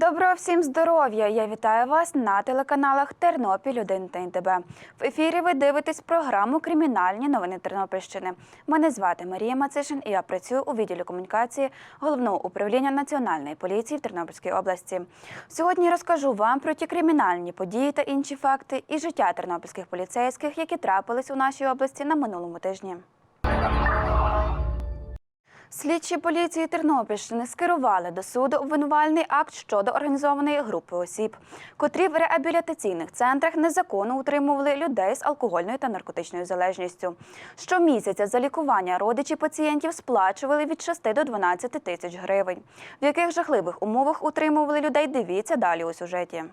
Доброго всім здоров'я! Я вітаю вас на телеканалах Тернопіль 1 та НТБ. В ефірі ви дивитесь програму Кримінальні новини Тернопільщини. Мене звати Марія Мацишин і я працюю у відділі комунікації головного управління Національної поліції в Тернопільській області. Сьогодні розкажу вам про ті кримінальні події та інші факти і життя тернопільських поліцейських, які трапились у нашій області на минулому тижні. Слідчі поліції Тернопільщини скерували до суду обвинувальний акт щодо організованої групи осіб, котрі в реабілітаційних центрах незаконно утримували людей з алкогольною та наркотичною залежністю. Щомісяця за лікування родичі пацієнтів сплачували від 6 до 12 тисяч гривень. В яких жахливих умовах утримували людей, дивіться далі у сюжеті.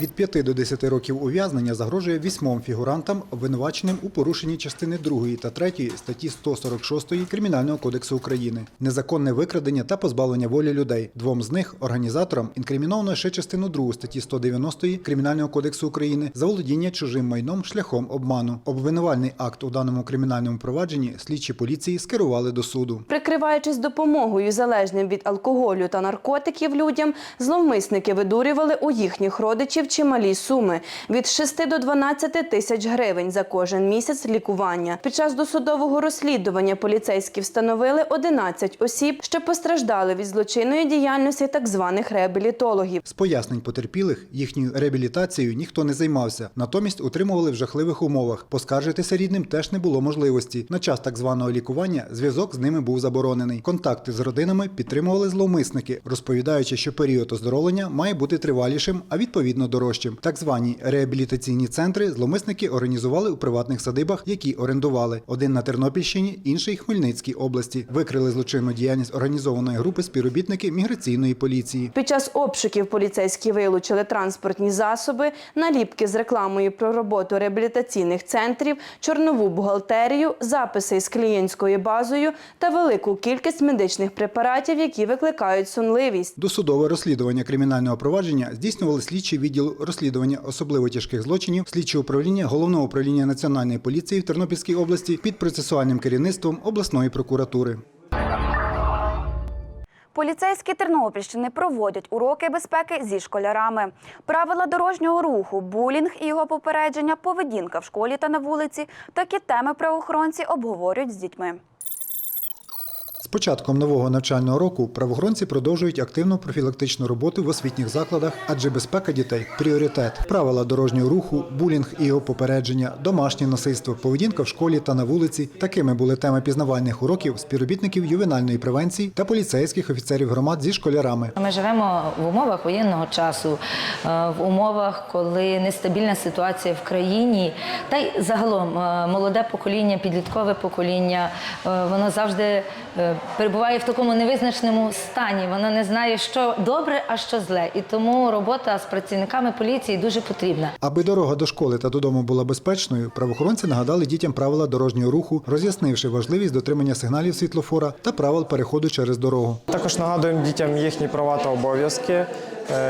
Від 5 до 10 років ув'язнення загрожує вісьмом фігурантам, обвинуваченим у порушенні частини 2 та 3 статті 146 Кримінального кодексу України, незаконне викрадення та позбавлення волі людей. Двом з них організаторам інкриміновано ще частину 2 статті 190 Кримінального кодексу України за володіння чужим майном шляхом обману. Обвинувальний акт у даному кримінальному провадженні слідчі поліції скерували до суду. Прикриваючись допомогою залежним від алкоголю та наркотиків людям, зловмисники видурювали у їхніх родичів чималі суми від 6 до 12 тисяч гривень за кожен місяць лікування. Під час досудового розслідування поліцейські встановили 11 осіб, що постраждали від злочинної діяльності так званих реабілітологів. З пояснень потерпілих їхньою реабілітацією ніхто не займався. Натомість утримували в жахливих умовах. Поскаржитися рідним теж не було можливості. На час так званого лікування зв'язок з ними був заборонений. Контакти з родинами підтримували зловмисники, розповідаючи, що період оздоровлення має бути тривалішим, а відповідно дорожчим. Так звані реабілітаційні центри зловмисники організували у приватних садибах, які орендували. Один на Тернопільщині, інший Хмельницькій області. Викрили злочинну діяльність організованої групи співробітники міграційної поліції. Під час обшуків поліцейські вилучили транспортні засоби, наліпки з рекламою про роботу реабілітаційних центрів, чорнову бухгалтерію, записи із клієнтською базою та велику кількість медичних препаратів, які викликають сонливість. Досудове розслідування кримінального провадження здійснювали слідчі відділу розслідування особливо тяжких злочинів, слідчі управління головного управління національної поліції в Тернопільській області під процесуальним керівництвом обласної прокуратури. Поліцейські Тернопільщини проводять уроки безпеки зі школярами. Правила дорожнього руху, булінг і його попередження, поведінка в школі та на вулиці. Такі теми правоохоронці обговорюють з дітьми. Початком нового навчального року правоохоронці продовжують активну профілактичну роботу в освітніх закладах, адже безпека дітей пріоритет. Правила дорожнього руху, булінг і його попередження, домашнє насильство, поведінка в школі та на вулиці. Такими були теми пізнавальних уроків співробітників ювенальної превенції та поліцейських офіцерів громад зі школярами. Ми живемо в умовах воєнного часу, е, в умовах, коли нестабільна ситуація в країні, та й загалом е, молоде покоління, підліткове покоління, е, воно завжди перебуває в такому невизначеному стані. Вона не знає, що добре, а що зле. І тому робота з працівниками поліції дуже потрібна. Аби дорога до школи та додому була безпечною, правоохоронці нагадали дітям правила дорожнього руху, роз'яснивши важливість дотримання сигналів світлофора та правил переходу через дорогу. Також нагадуємо дітям їхні права та обов'язки,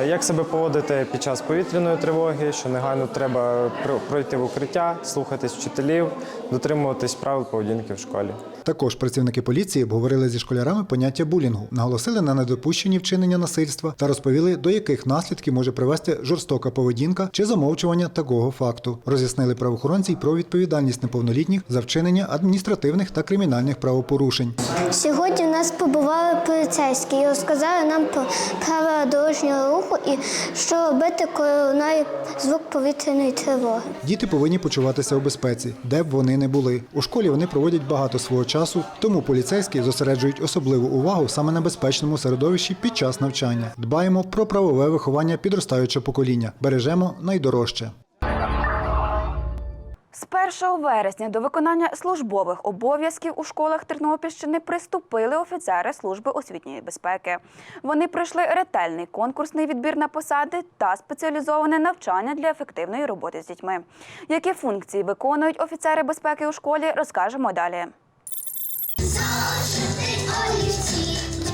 як себе поводити під час повітряної тривоги, що негайно треба пройти в укриття, слухатись вчителів, дотримуватись правил поведінки в школі. Також працівники поліції обговорили зі школярами поняття булінгу, наголосили на недопущенні вчинення насильства та розповіли, до яких наслідків може привести жорстока поведінка чи замовчування такого факту. Роз'яснили правоохоронці й про відповідальність неповнолітніх за вчинення адміністративних та кримінальних правопорушень. Сьогодні в нас побували поліцейські і розказали нам про правила дорожнього руху і що робити, коли лунає звук повітряної тривоги. Діти повинні почуватися у безпеці, де б вони не були. У школі вони проводять багато свого часу, тому поліцейські зосереджують особливу увагу саме на безпечному середовищі під час навчання. Дбаємо про правове виховання підростаючого покоління, бережемо найдорожче. З 1 вересня до виконання службових обов'язків у школах Тернопільщини приступили офіцери служби освітньої безпеки. Вони пройшли ретельний конкурсний відбір на посади та спеціалізоване навчання для ефективної роботи з дітьми. Які функції виконують офіцери безпеки у школі, розкажемо далі.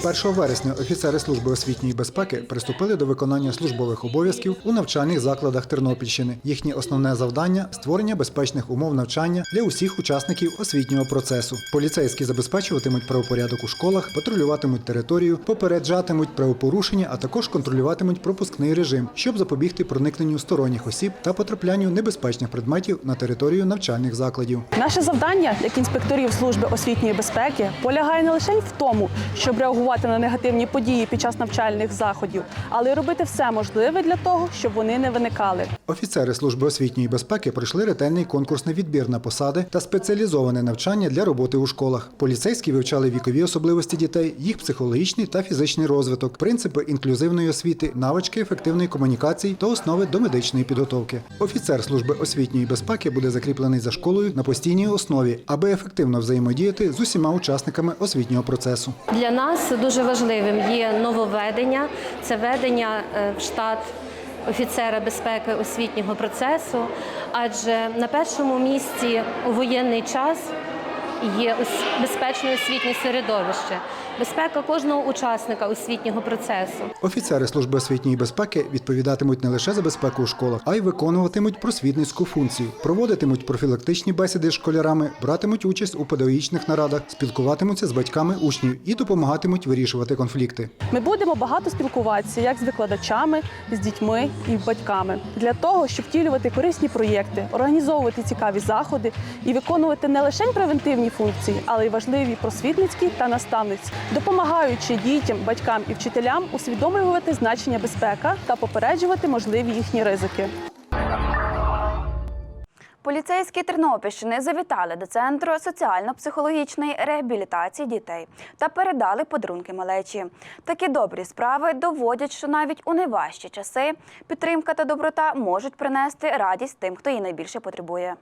1 вересня офіцери служби освітньої безпеки приступили до виконання службових обов'язків у навчальних закладах Тернопільщини. Їхнє основне завдання створення безпечних умов навчання для усіх учасників освітнього процесу. Поліцейські забезпечуватимуть правопорядок у школах, патрулюватимуть територію, попереджатимуть правопорушення, а також контролюватимуть пропускний режим, щоб запобігти проникненню сторонніх осіб та потраплянню небезпечних предметів на територію навчальних закладів. Наше завдання як інспекторів служби освітньої безпеки полягає не лише в тому, щоб реагувати на негативні події під час навчальних заходів, але й робити все можливе для того, щоб вони не виникали. Офіцери служби освітньої безпеки пройшли ретельний конкурсний відбір на посади та спеціалізоване навчання для роботи у школах. Поліцейські вивчали вікові особливості дітей, їх психологічний та фізичний розвиток, принципи інклюзивної освіти, навички ефективної комунікації та основи до медичної підготовки. Офіцер служби освітньої безпеки буде закріплений за школою на постійній основі, аби ефективно взаємодіяти з усіма учасниками освітнього процесу. Для нас дуже важливим. Є нововведення. Це ведення е, в штат офіцера безпеки освітнього процесу, адже на першому місці у воєнний час є безпечне освітнє середовище, безпека кожного учасника освітнього процесу. Офіцери служби освітньої безпеки відповідатимуть не лише за безпеку у школах, а й виконуватимуть просвітницьку функцію, проводитимуть профілактичні бесіди з школярами, братимуть участь у педагогічних нарадах, спілкуватимуться з батьками учнів і допомагатимуть вирішувати конфлікти. Ми будемо багато спілкуватися як з викладачами, з дітьми і батьками для того, щоб втілювати корисні проєкти, організовувати цікаві заходи і виконувати не лише превентивні функції, але й важливі просвітницькі та наставницькі, допомагаючи дітям, батькам і вчителям усвідомлювати значення безпека та попереджувати можливі їхні ризики. Поліцейські Тернопільщини завітали до центру соціально-психологічної реабілітації дітей та передали подарунки малечі. Такі добрі справи доводять, що навіть у найважчі часи підтримка та доброта можуть принести радість тим, хто її найбільше потребує.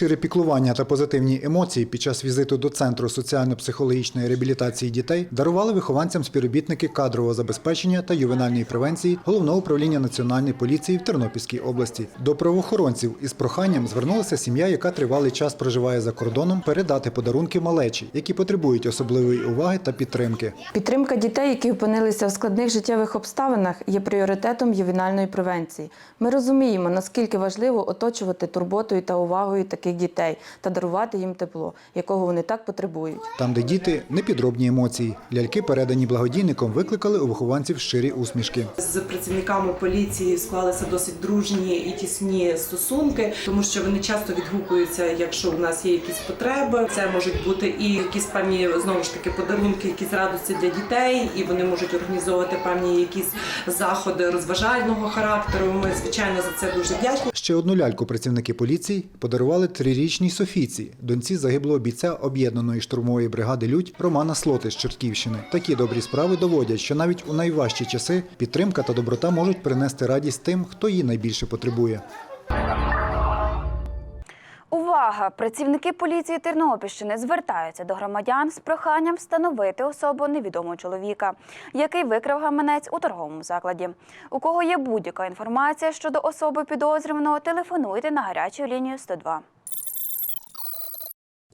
Щире піклування та позитивні емоції під час візиту до центру соціально-психологічної реабілітації дітей дарували вихованцям співробітники кадрового забезпечення та ювенальної превенції головного управління національної поліції в Тернопільській області. До правоохоронців із проханням звернулася сім'я, яка тривалий час проживає за кордоном, передати подарунки малечі, які потребують особливої уваги та підтримки. Підтримка дітей, які опинилися в складних життєвих обставинах, є пріоритетом ювенальної превенції. Ми розуміємо, наскільки важливо оточувати турботою та увагою таких дітей та дарувати їм тепло, якого вони так потребують. Там, де діти непідробні емоції. Ляльки, передані благодійником, викликали у вихованців щирі усмішки. З працівниками поліції склалися досить дружні і тісні стосунки, тому що вони часто відгукуються, якщо у нас є якісь потреби. Це можуть бути і якісь певні знову ж таки подарунки, якісь радості для дітей, і вони можуть організовувати певні якісь заходи розважального характеру. Ми звичайно за це дуже вдячні. Ще одну ляльку працівники поліції подарували трирічній Софійці, доньці загиблого бійця об'єднаної штурмової бригади Людь Романа Слоти з Чортківщини. Такі добрі справи доводять, що навіть у найважчі часи підтримка та доброта можуть принести радість тим, хто її найбільше потребує. Увага! Працівники поліції Тернопільщини звертаються до громадян з проханням встановити особу невідомого чоловіка, який викрав гаманець у торговому закладі. У кого є будь-яка інформація щодо особи підозрюваного, телефонуйте на гарячу лінію 102.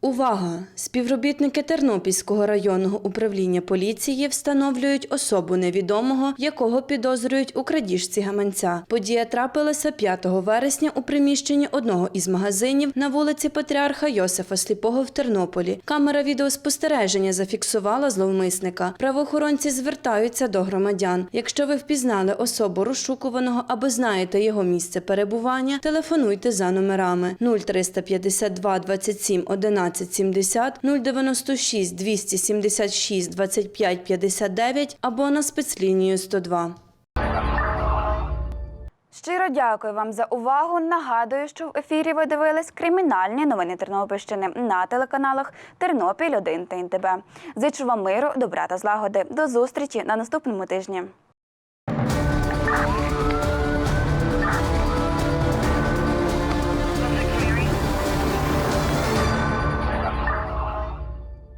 Увага! Співробітники Тернопільського районного управління поліції встановлюють особу невідомого, якого підозрюють у крадіжці гаманця. Подія трапилася 5 вересня у приміщенні одного із магазинів на вулиці Патріарха Йосифа Сліпого в Тернополі. Камера відеоспостереження зафіксувала зловмисника. Правоохоронці звертаються до громадян. Якщо ви впізнали особу розшукуваного або знаєте його місце перебування, телефонуйте за номерами 0352 27 11 70 096 276 25 59 або на спецлінію 102. Щиро дякую вам за увагу. Нагадую, що в ефірі ви дивились кримінальні новини Тернопільщини на телеканалах Тернопіль 1 та НТБ. Зичу вам миру, добра та злагоди. До зустрічі на наступному тижні.